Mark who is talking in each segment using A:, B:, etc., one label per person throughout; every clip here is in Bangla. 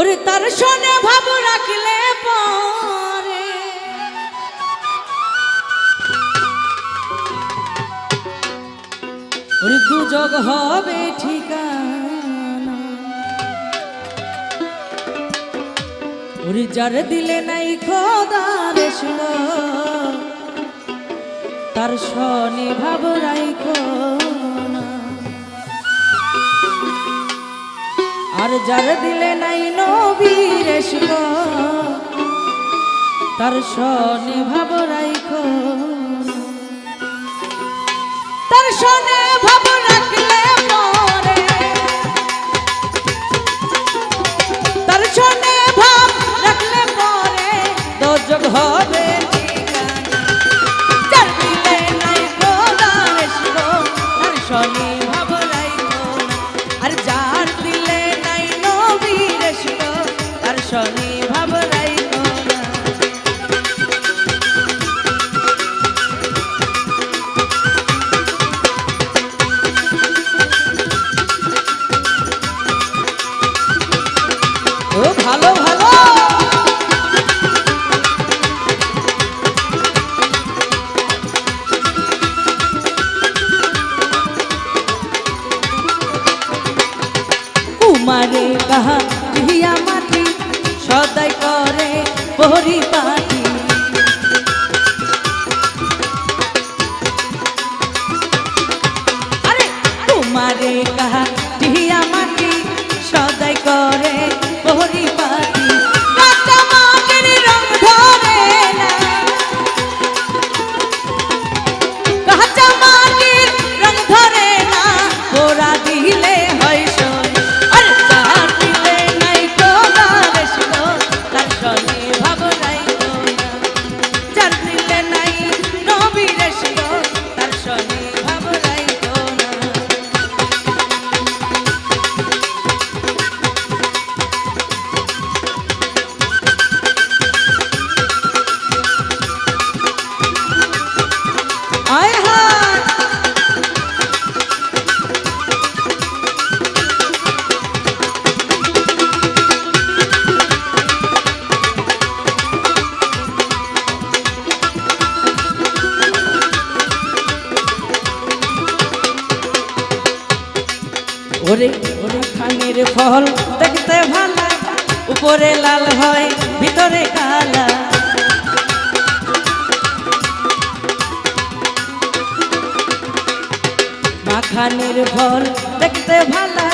A: ওরে তার শোনে ভাব রাখলে পরে। ওরে দুযোগ হবে ঠিকানা। ওরে যার দিলে নাই খোদার শুনো, তার শনি ভাব রাইখো। আর যার দিলে নাই নবীর তার সনে ভাব রাইখ। তার শনি কুমারে কাহা হিয়া মাটি সদাই করে পরিপাটি আরে কুমারে কাহা ওরে খানের ফল দেখতে ভালা, উপরে লাল হয়, ভিতরে কালা। মাখানের ফল দেখতে ভালা,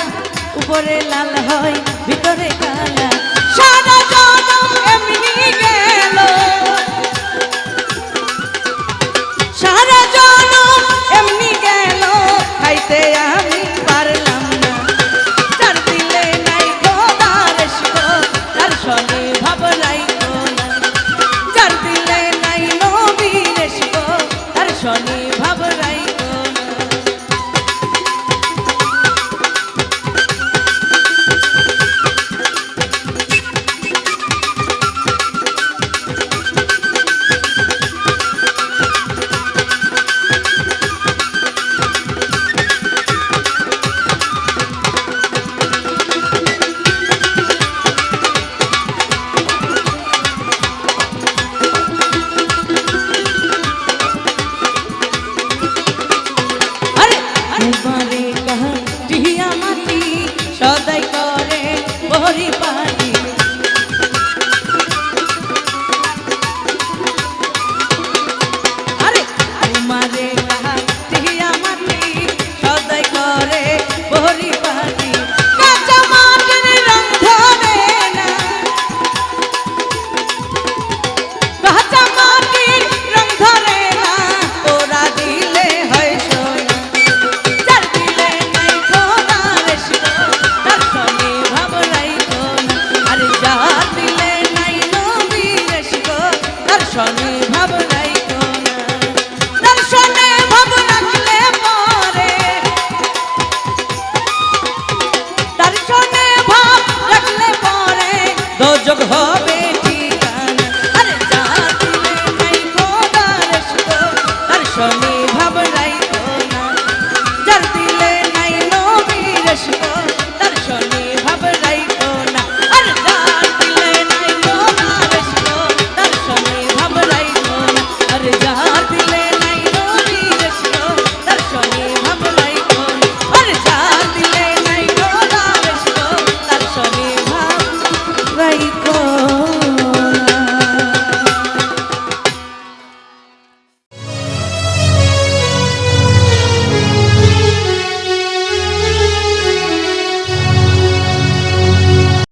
A: উপরে লাল হয়, ভিতরে কালা। সারা শনি